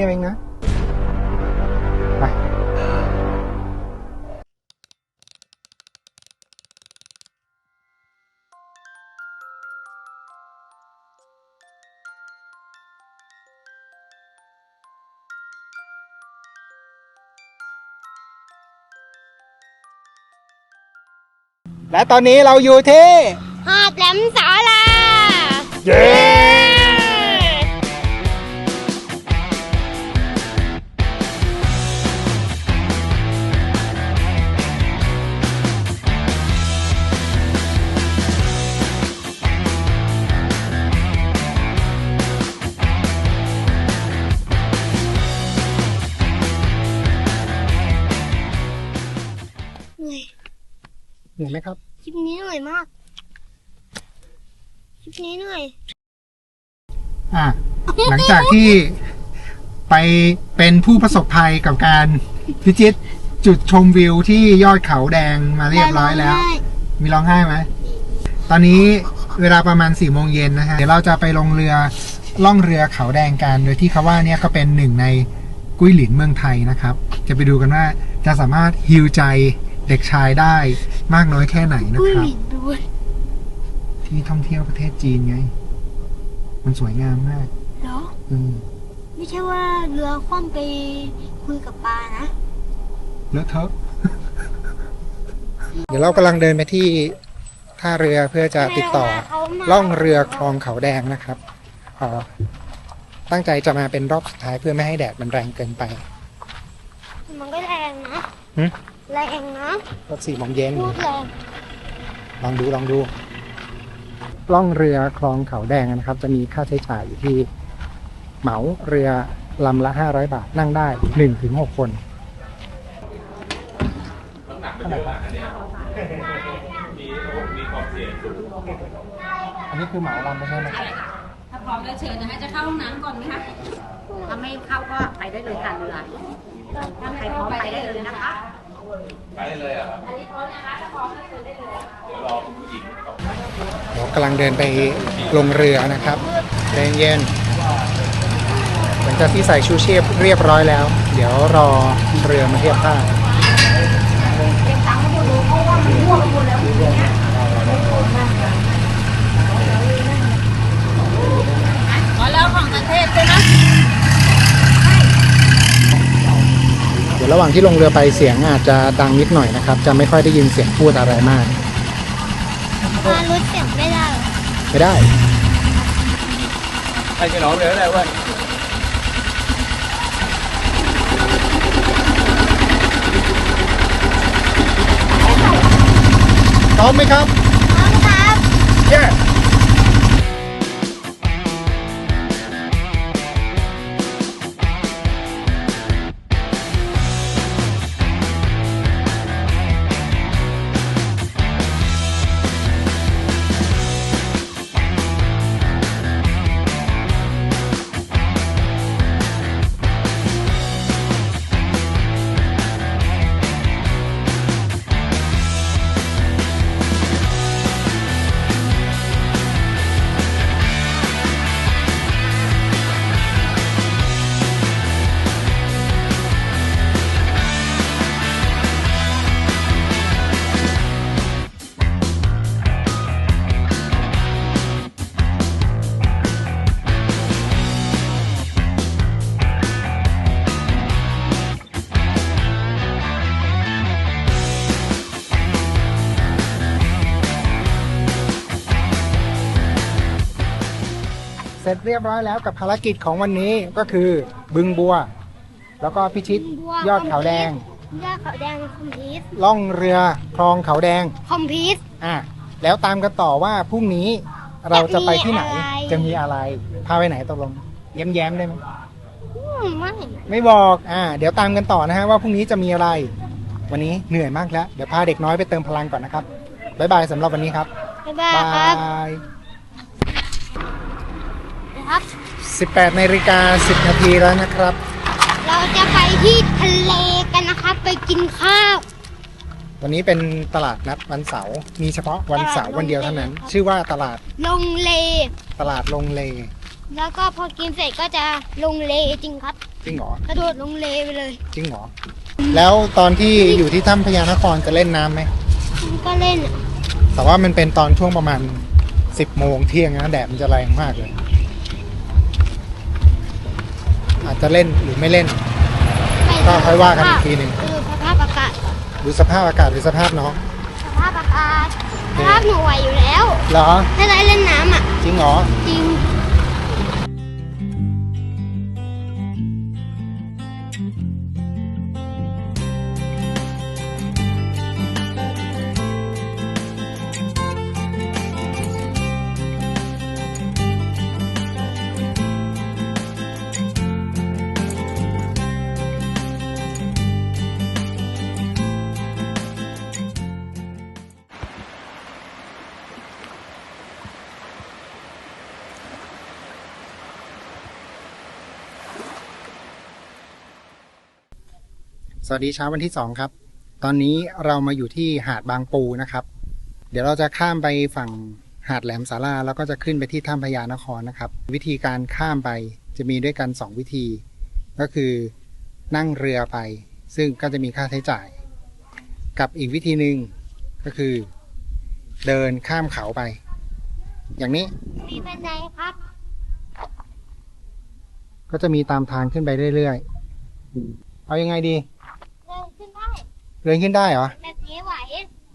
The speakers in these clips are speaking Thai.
กนิดเดียวเองนะไปและตอนนี้เราอยู่ที่ หาดแหลมสาลา เย้ ไหมครับ คลิปนี้เหนื่อยมาก คลิปนี้เหนื่อย อะหลังจากที่ไปเป็นผู้ประสบภัยกับการพิจิตจุดชมวิวที่ยอดเขาแดงมาเรียบร้อยแล้ว มีร้องไห้ไหม ตอนนี้เวลาประมาณสี่โมงเย็นนะฮะ เดี๋ยวเราจะไปลงเรือล่องเรือเขาแดงกัน โดยที่เขาว่าเนี่ยก็เป็นหนึ่งในกุ้ยหลินเมืองไทยนะครับ จะไปดูกันว่าจะสามารถฮิวใจ เด็กชายได้มากน้อยแค่ไหนนะอุ้ยครับหลินด้วยที่ท่องเที่ยวประเทศจีนไง มันสวยงามมากเหรออืมไม่ใช่ว่าเรือคว่ำไปคุยกับปลานะเลอะเทอะเดี๋ยวเรากำลังเดินไปที่ท่าเรือเพื่อจะติดต่อล่องเรือคลองเขาแดงนะครับเอ่อตั้งใจจะมาเป็นรอบสุดท้ายเพื่อไม่ให้แดดมันแรงเกินไป มันก็แรงนะหึ แรงนะรอบสี่โมงเย็นพูดแรงลองดูลองดูล่องเรือคลองเขาแดงนะครับ จะมีค่าใช้จ่ายอยู่ที่เหมาเรือลำละห้าร้อยบาทนั่งได้หนึ่งถึงหกคนเท่าไหร่ครับอันนี้คือเหมาลำไม่ใช่ไหมครับถ้าพร้อมแล้วเชิญนะคะจะเข้าห้องน้ำก่อนไหมคะถ้าไม่เข้าก็ไปได้เลยค่ะเรือถ้าใครพร้อมไปได้เลยนะคะ เดี๋ยวกำลังเดินไปลงเรือนะครับใจเย็นหลังจากที่ใส่ชูชีพเรียบร้อยแล้ว เดี๋ยวรอเรือมาเทียบท่า อ๋อแล้วของประเทศใช่ไหม เดี๋ยวระ หว่างที่ลงเรือไปเสียงอาจจะดังนิดหน่อยนะครับ จะไม่ค่อยได้ยินเสียงพูดอะไรมากมาลดเสียงไม่ได้หรอไม่ได้ Hay cái nón đấy này quên พร้อมไหมครับพร้อมครับเเสร็จเรียบร้อยแล้วกับภารกิจของวันนี้ก็คือบึงบัว แล้วก็พิชิตยอดเขาแดง ยอดเขาแดงคอมพิวต์ล่องเรือคลองเขาแดงคอมพิวต์อะแล้วตามกันต่อว่าพรุ่งนี้เราจะไปที่ไหนจะมีอะไรจะมีอะไรพาไปไหนตกลงแย้มๆได้ไหมอืมไม่ไม่บอกอ่าเดี๋ยวตามกันต่อนะฮะว่าพรุ่งนี้จะมีอะไร วันนี้เหนื่อยมากแล้ว เดี๋ยวพาเด็กน้อยไปเติมพลังก่อนนะครับบ๊ายบายสำหรับวันนี้ครับบ๊ายบาย ครับยนะครับ 18นาฬิกา10 นาทีแล้วนะครับ เราจะไปที่ทะเลกันนะครับ ไปกินข้าว วันนี้เป็นตลาดนัดวันเสาร์มีเฉพาะวันเสาร์วันเดียวเท่านั้น ชื่อว่าตลาดลงเลตลาดลงเลแล้วก็พอกินเสร็จก็จะลงเลจริงครับ จริงเหรอกระโดดลงเลไปเลยจริงเหรอแล้วตอนที่อยู่ที่ถ้ำพญานครจะเล่นน้ำไหมมันก็เล่นอะแต่ว่ามันเป็นตอนช่วงประมาณสิบโมงเที่ยงนะแดดมันจะแรงมากเลย อาจจะเล่นหรือไม่เล่นไม่ก็ค่อยว่ากันอีกทีหนึ่ง ดูสภาพอากาศก่อนดูสภาพอากาศหรือสภาพน้องสภาพอากาศสภาพหนูไหวอยู่แล้วเหรอ ถ้าได้เล่นน้ำอะ จริงเหรอ จริง วัสดีเช้าวันที่สองครับ ตอนนี้เรามาอยู่ที่หาดบางปูนะครับ เดี๋ยวเราจะข้ามไปฝั่งหาดแหลมสาราแล้วก็จะขึ้นไปที่ถ้ำพญานครนะครับ วิธีการข้ามไปจะมีด้วยกันสองวิธี ก็คือนั่งเรือไป ซึ่งก็จะมีค่าใช้จ่าย กับอีกวิธีหนึ่งก็คือ เดินข้ามเขาไป อย่างนี้มีบันไดครับ ก็จะมีตามทางขึ้นไปเรื่อยๆ เอายังไงดีเดินขึ้นได้ เดินขึ้นได้เหรอ แบบนี้ไหว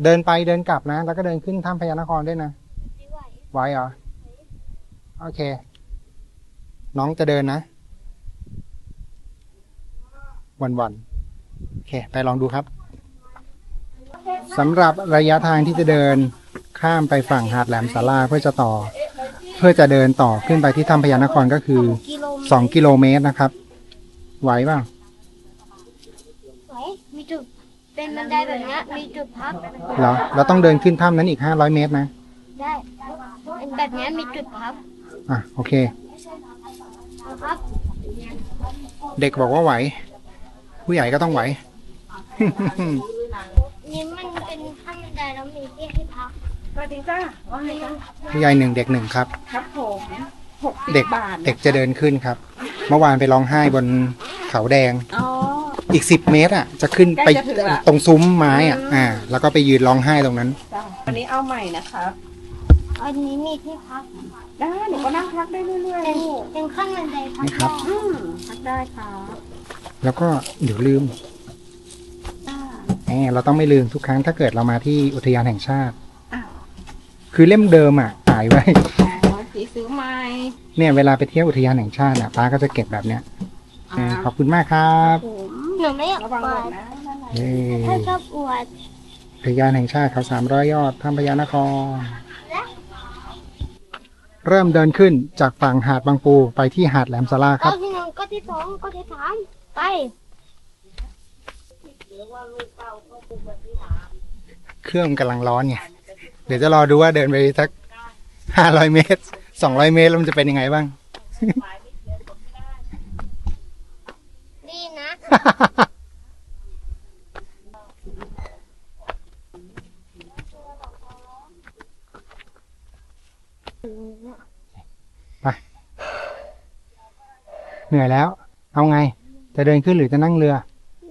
เดินไปเดินกลับนะ แล้วก็เดินขึ้นถ้ำพญานครด้วยนะไม่ไหวไหวเหรอ โอเค น้องจะเดินนะ วันวันๆโอเค ไปลองดูครับ สำหรับระยะทางที่จะเดินข้ามไปฝั่งหาดแหลมสาราเพื่อจะต่อ เพื่อจะเดินต่อขึ้นไปที่ถ้ำพญานครก็คือ กิโลเมตรสองกิโลเมตรนะครับ ไหวเปล่า ไหวมีจุด เป็นบันไดแบบเนี้ยมีจุดพักเหรอเราต้องเดินขึ้นถ้ำนั้นอีกห้าร้อยเมตรนะได้เป็นแบบเนี้ยมีจุดพักอะโอเค นะครับเด็กบอกว่าไหว ผู้ใหญ่ก็ต้องไหว นี่มันเป็นขั้นบันไดแล้วมีที่ให้พักสวัสดีจ้าว่าไงคะผู้ใหญ่หนึ่งเด็กหนึ่งครับ ครับผมหกสิบเด็กบาทเด็กจะเดินขึ้นครับ เมื่อวานไปร้องไห้บนเขาแดง อ๋อ อีกสิบเมตรอะ จะขึ้นไปใกล้จะถึงละ ตรงซุ้มไม้อะ อ่า แล้วก็ไปยืนร้องไห้ตรงนั้น จ้าวันนี้เอาใหม่นะครับ อันนี้มีที่พักได้หนูก็นั่งพักได้เรื่อยเป็นๆลูกเป็นขั้นบันไดพักนี่ครับ ได้อืมพักได้ครับแล้วก็เดี๋ยวลืมอ่า แหมเราต้องไม่ลืมทุกครั้งถ้าเกิดเรามาที่อุทยานแห่งชาติ อ้าว คือเล่มเดิมอะหายไว้ อ๋อสีซื้อใหม่เนี่ยเวลาไปเที่ยวอุทยานแห่งชาติอะป้าก็จะเก็บแบบเนี้ยอ่าอ่าขอบคุณมากครับผม หนูไม่อยากระวังอหวล่นดนะนั่นแหละเย้ถ้าชอบอวดอุทยานแห่งชาติเขาสามร้อยยอดถ้ำพญานคร เริ่มเดินขึ้นจากฝั่งหาดบางปูไปที่หาดแหลมสาราคก็รับ ที่หนึ่งก็ที่สองก็ที่สามไปเครื่องกำลังร้อนไงเดี๋ยวจะรอดูว่าเดินไปสักห้าร้อยเมตรสองร้อยเมตรแล้วมันจะเป็นยังไงบ้าง ดีนะเหนื่อยแล้ว เอาไง จะเดินขึ้นหรือจะนั่งเรือ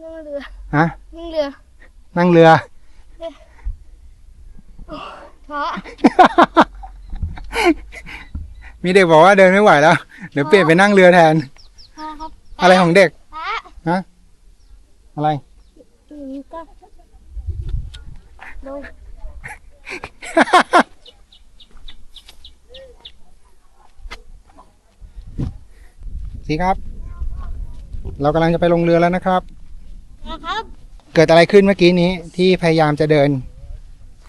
นั่งเรือฮะนั่งเรือ นั่งเรือเพราะมีเด็กบอกว่าเดินไม่ไหวแล้ว เดี๋ยวเปลี่ยนไปนั่งเรือแทนพระครับอะไรของเด็กพระ ฮะอะไรอืมก็ลงสิครับ เรากำลังจะไปลงเรือแล้วนะครับ นะครับ เกิดอะไรขึ้นเมื่อกี้นี้ที่พยายามจะเดิน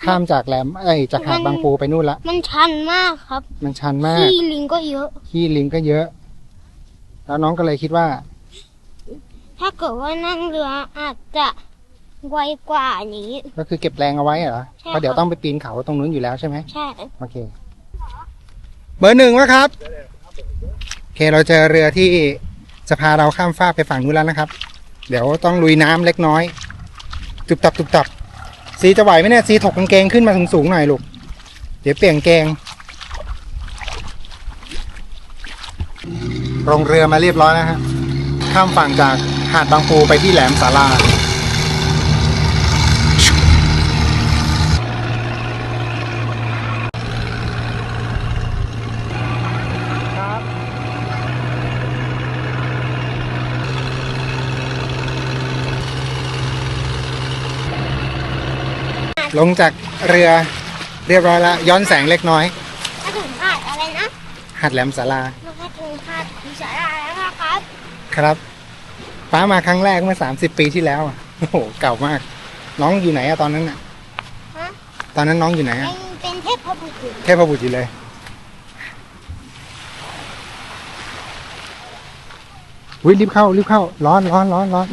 ข้ามจากแหลมเอ้ยจากหาดบางปูไปนู่นละมันชันมากครับ มันชันมากขี้ลิงก็เยอะขี้ลิงก็เยอะ แล้วน้องก็เลยคิดว่า ถ้าเกิดว่านั่งเรืออาจจะไวกว่านี้ ก็คือเก็บแรงเอาไว้เหรอใช่เพราะเดี๋ยวครับต้องไปปีนเขาตรงนู้นอยู่แล้วใช่ไหมใช่ โอเค เบอร์หนึ่งวะครับ โอเคเราเจอเรือที่จะพาเราข้ามฟากไปฝั่งนู้นแล้วนะครับ เดี๋ยวต้องลุยน้ำเล็กน้อย จุบตับจุบตับ ซีจะไหวไหมเนี่ย ซีถกกางเกงขึ้นมาสูงๆหน่อยลูก เดี๋ยวเปลี่ยนกางเกงลงเรือมาเรียบร้อยนะฮะ ขข้ามฝั่งจากหาดบางปูไปที่แหลมสาราลงจากเรือเรียบร้อยแล้วย้อนแสงเล็กน้อย ถ้าถึงหาดอะไรนะ หาดแหลมสารา ครับป้ามาครั้งแรกเมื่อสามสิบปีที่แล้วอะโอ้โหเก่ามาก น้องอยู่ไหนอะตอนนั้นอะฮะตอนนั้นน้องอยู่ไหนเป็อะนเป็นเทพบุตรเทพบุตรอยู่เลย วิรีบเข้ารีบเข้า ร้อนร้อนร้อนร้อน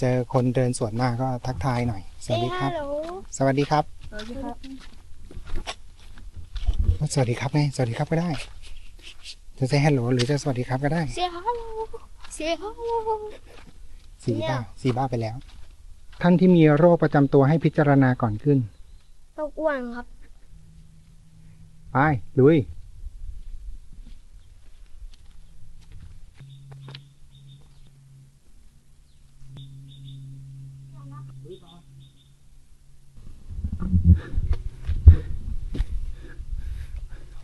เจอคนเดินสวนมาก็ทักทายหน่อย สวัสดีครับฮัลโหลสวัสดีครับ สวัสดีครับไงสวัสดีครับก็ได้ จะเซฮัลโหลหรือจะสวัสดีครับก็ได้ เสียฮัลโหลเสียฮัลโหลสีเนี่ยบ้าสีบ้าไปแล้ว ท่านที่มีโรคประจำตัวให้พิจารณาก่อนขึ้นตกอ้วนครับ ไปลุย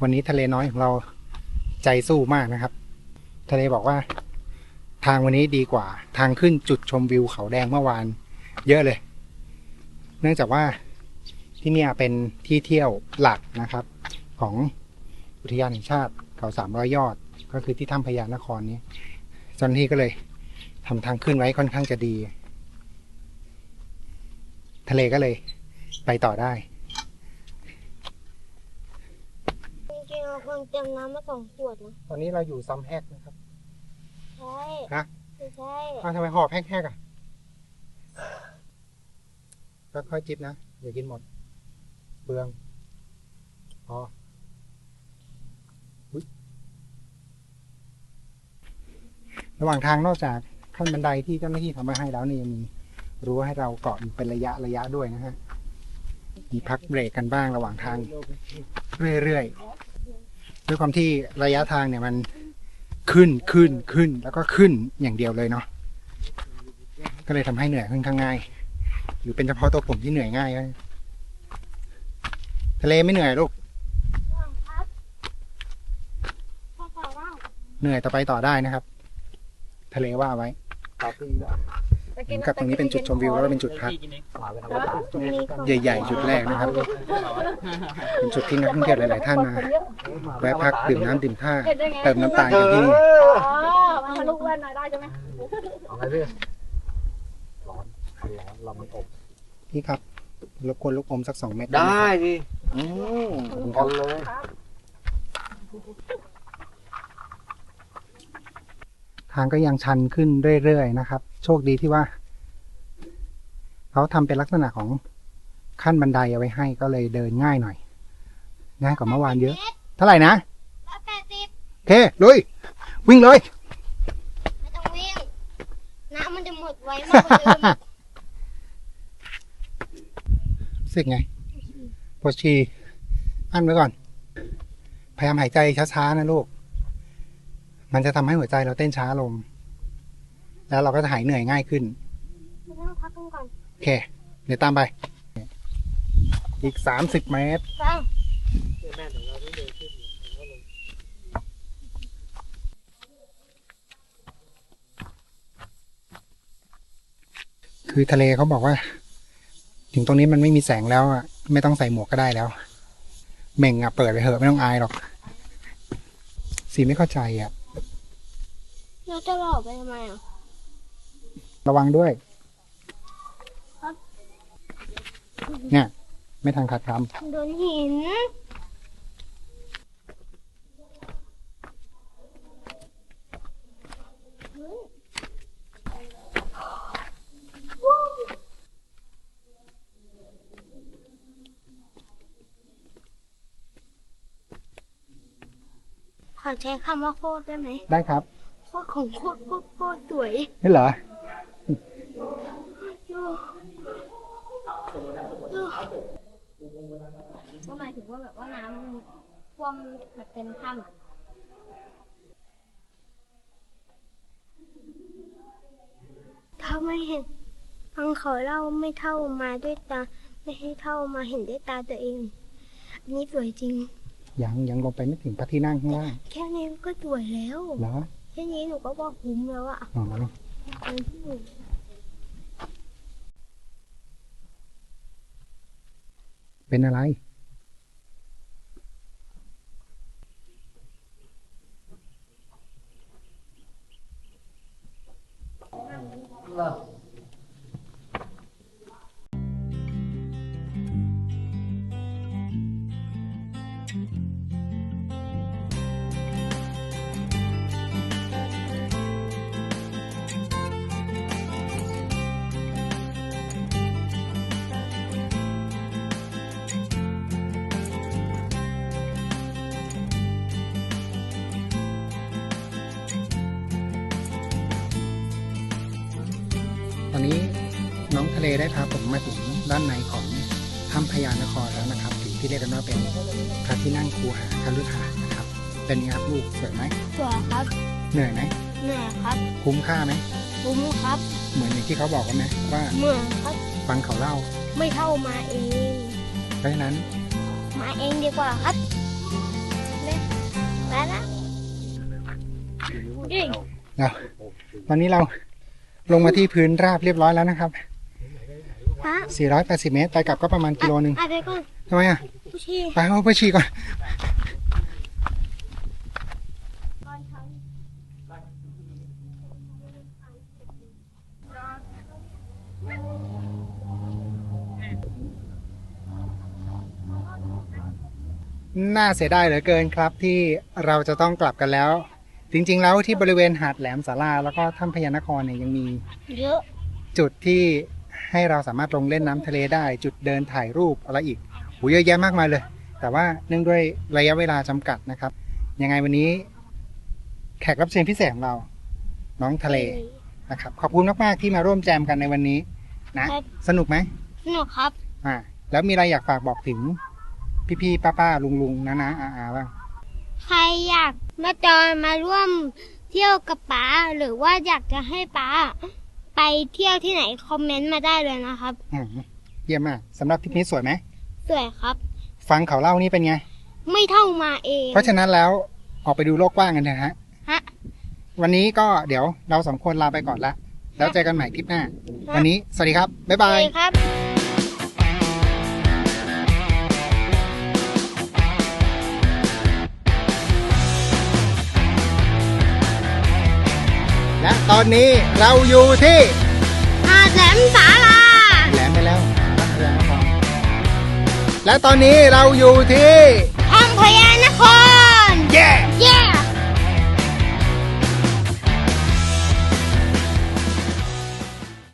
วันนี้ทะเลน้อยของเรา ใจสู้มากนะครับ ทะเลบอกว่า ทางวันนี้ดีกว่า ทางขึ้นจุดชมวิวเขาแดงเมื่อวาน เยอะเลย เนื่องจากว่าที่เนี่ยเป็นที่เที่ยวหลักนะครับ ของอุทยานแห่งชาติเขาสามร้อยยอด ก็คือที่ถ้ำพญานครนี้เจ้าหน้าที่ก็เลยทำทางขึ้นไว้ค่อนข้างจะดี ทะเลก็เลยไปต่อได้ จริงๆ เราควรเตรียมน้ำมาสองขวดนะตอนนี้เราอยู่ซัมแฮกนะครับ ใช่ฮะ ไม่ใช่อ้าวทำไมหอบแฮกๆอะค่อยๆจิบนะ อย่ากินหมดเปลืองพออุ๊ยระหว่างทางนอกจากขั้นบันไดที่เจ้าหน้าที่ทำมาให้แล้วเนี่ยยังมีรั้วให้เราเกาะอยู่เป็นระยะระยะด้วยนะฮะ มีพักเบรกกันบ้างระหว่างทาง เรื่อยๆ ด้วยความที่ระยะทางเนี่ยมันขึ้นขึ้นขึ้นแล้วก็ขึ้นอย่างเดียวเลยเนาะก็เลยทำให้เหนื่อยค่อนข้างง่าย หรือเป็นเฉพาะตัวผมที่เหนื่อยง่ายทะเลไม่เหนื่อยลูกเหนื่อยแต่ไปต่อได้นะครับ ทะเลว่าไว้เหมือ นกับตรงนี้เป็นจุดชมวิวแล้วก็เป็นจุดพักตรงนี้ก็ใหญ่ ๆ จุดแรกนะครับ เป็นจุดที่นักท่องเที่ยวหลาย ๆ ท่านมาแวะพักดื่มน้ำดื่มท่าเติมน้ำตาลกันที่นี่อ๋อมาทะลุแว่นหน่อยได้ใช่ไหมพี่ครับรบกวนลูกอมสักสองเม็ดได้หมดิอืมพอเลยทางก็ยังชันขึ้นเรื่อยๆนะครับ โชคดีที่ว่า เขาทำเป็นลักษณะของขั้นบันไดเอาไว้ให้ก็เลยเดินง่ายหน่อย ง่ายกว่าเมื่อวานเยอะ เท่าไหร่นะร้อยแปดสิบโอเคลุยวิ่งเลย ไม่ต้องวิ่ง น้ำมันจะหมดไวมากกว่าเดิมอีกรู้สึกไงปวดฉี่อั้นไว้ก่อน พยายามหายใจช้าๆนะลูก มันจะทำให้หัวใจเราเต้นช้าลง แล้วเราก็จะหายเหนื่อยง่ายขึ้นไม่ต้องพักกันก่อนโอเค เดี๋ยวตามไป อีกสามสิบเมตรฟังคือทะเลเขาบอกว่า ถึงตรงนี้มันไม่มีแสงแล้วอะไม่ต้องใส่หมวกก็ได้แล้วเม่งอะเปิดไปเถอะไม่ต้องอายหรอก สีไม่เข้าใจอะเราจะหลอกไปทำไมอะ ระวังด้วยครับเนี่ย ไม่ทันขัดคโดนหิน ขอใช้คำว่าโคตรได้ไหมำได้ครับ โคตรของโคตรโคตรโคตรสวย นี่เหรอ ก็หมายถึงว่าแบบว่าน้ำท่วมแบบเป็นถ้ำถ้าไม่เห็นฟังเขาเล่าไม่เท่ามาด้วยตา ไม่ให้เท่ามาเห็นด้วยตาตัวเองอันนี้สวยจริง ยังยังลงไปไม่ถึงพระที่นั่งข้างล่างแค่นี้ก็สวยแล้วเหรอแค่นี้หนูก็บอกคุ้มแล้วอะอ๋อ เป็นอะไรต เลได้พาผมมาถึงด้านในของถ้ำพญานครแล้วนะครับถึงที่เรียกกันว่าเป็นพระที่นั่งคูหาคฤหาสน์นะครับ เป็นไงครับลูกสวยไหมสวยครับเหนื่อยไหมเหนื่อยครับคุ้มค่าไหมคุ้มครับ เหมือนอย่างที่เขาบอกกันไหมว่าเหมือนครับฟังเขาเล่า ไม่เท่ามาเองเพราะฉะนั้น มาเองดีกว่าครับเลยไปละดิเราตอนนี้เราลงมาที่พื้นราบเรียบร้อยแล้วนะครับ ฮะ480 เมตร ไปกลับก็ประมาณกิโลหนึ่งอะไปก่อนทำไมอะ ผู้ชี้ไปเอาไปฉี่ก่อน น่าเสียดายเหลือเกินครับที่เราจะต้องกลับกันแล้ว จริง ๆ แล้วที่บริเวณหาดแหลมสาราแล้วก็ถ้ำพญานครเนี่ยยังมี เยอะ จุดที่ ให้เราสามารถลงเล่นน้ำทะเลได้ จุดเดินถ่ายรูปอะไรอีกโหเยอะแยะมากมายเลย แต่ว่าเนื่องด้วยระยะเวลาจำกัดนะครับ ยังไงวันนี้ แขกรับเชิญพิเศษของเรา น้องทะเลนะครับ ขอบคุณมากๆที่มาร่วมแจมกันในวันนี้ นะครับสนุกไหมสนุกครับ อ่า แล้วมีอะไรอยากฝากบอกถึง พี่ๆป้าๆลุงๆนะนะอาๆบ้างใครอยากมาจอยมาร่วมเที่ยวกับป๋าหรือว่าอยากจะให้ป๋า ไปเที่ยวที่ไหนคอมเมนต์มาได้เลยนะครับ อืมเยี่ยมมากสำหรับทริปนี้สวยไหม สวยครับ ฟังเขาเล่านี่เป็นไง ไม่เท่ามาเอง เพราะฉะนั้นแล้วออกไปดูโลกกว้างกันเถอะฮะ ฮะ วันนี้ก็เดี๋ยวเราสองคนลาไปก่อนละ แล้วเจอกันใหม่คลิปหน้า วันนี้สวัสดีครับ บ๊ายบายสวัสดีครับ ตอนนี้เราอยู่ที่หาดแหลมสาลาแหลมไปแล้วตั้งแรงนะครับและตอนนี้เราอยู่ที่ อำเภอยานครเย้